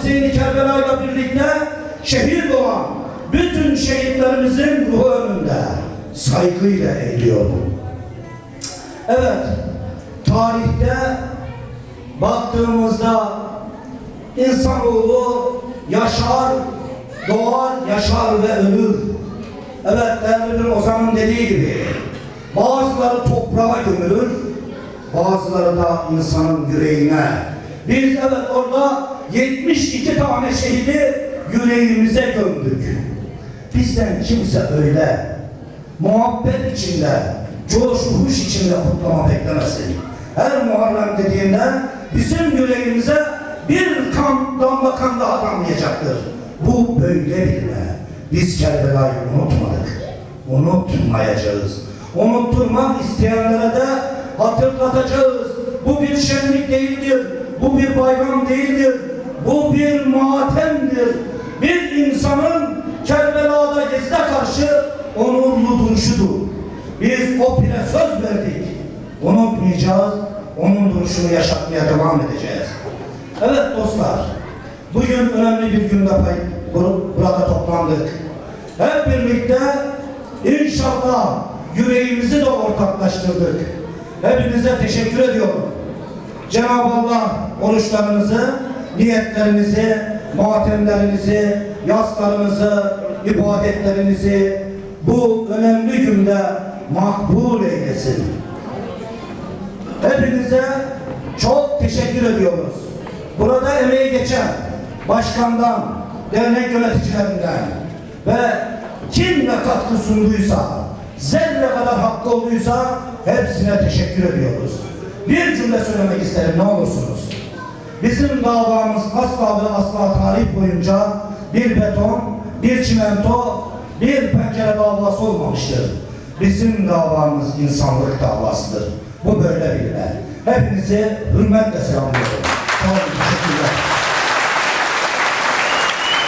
Hüseyin Kerbela ile birlikte şehit olan bütün şehitlerimizin ruhu önünde saygıyla eğiliyorum. Evet, tarihte baktığımızda insanoğlu yaşar, doğar, yaşar ve ölür. Evet, bir Ozan'ın dediği gibi bazıları toprağa gömülür, bazıları da insanın yüreğine. Biz evet orada 72 tane şehidi yüreğimize gömdük. Bizden kimse öyle muhabbet içinde, coşmuş içinde kutlama beklemesin. Her Muharrem dediğinde bizim yüreğimize bir kan, damla kan daha damlayacaktır. Bu böyle bilme. Biz Kerbela'yı unutmadık. Unutmayacağız. Unutturmak isteyenlere de hatırlatacağız. Bu bir şenlik değildir. Bu bir bayram değildir. Bu bir matemdir. Bir insanın Kerbela'da Yazid'e karşı onurlu duruşudur. Biz o pire söz verdik. Unutmayacağız. Onun duruşunu yaşatmaya devam edeceğiz. Evet dostlar. Bugün önemli bir günde burada toplandık. Hep birlikte inşallah yüreğimizi de ortaklaştırdık. Hepinize teşekkür ediyorum. Cenab-ı Allah oruçlarınızı, niyetlerinizi, matemlerinizi, yaslarınızı, ibadetlerinizi bu önemli günde makbul eylesin. Hepinize çok teşekkür ediyoruz. Burada emeği geçen başkandan, dernek yöneticilerinden ve kim ne katkı sunduysa, zerre kadar hakkı olduysa hepsine teşekkür ediyoruz. Bir cümle söylemek isterim ne olursunuz. Bizim davamız asla ve asla tarih boyunca bir beton, bir çimento, bir pencere davası olmamıştır. Bizim davamız insanlık davasıdır. Bu böyle bile. Hepinizi hürmetle selamlıyorum. Sağ olun.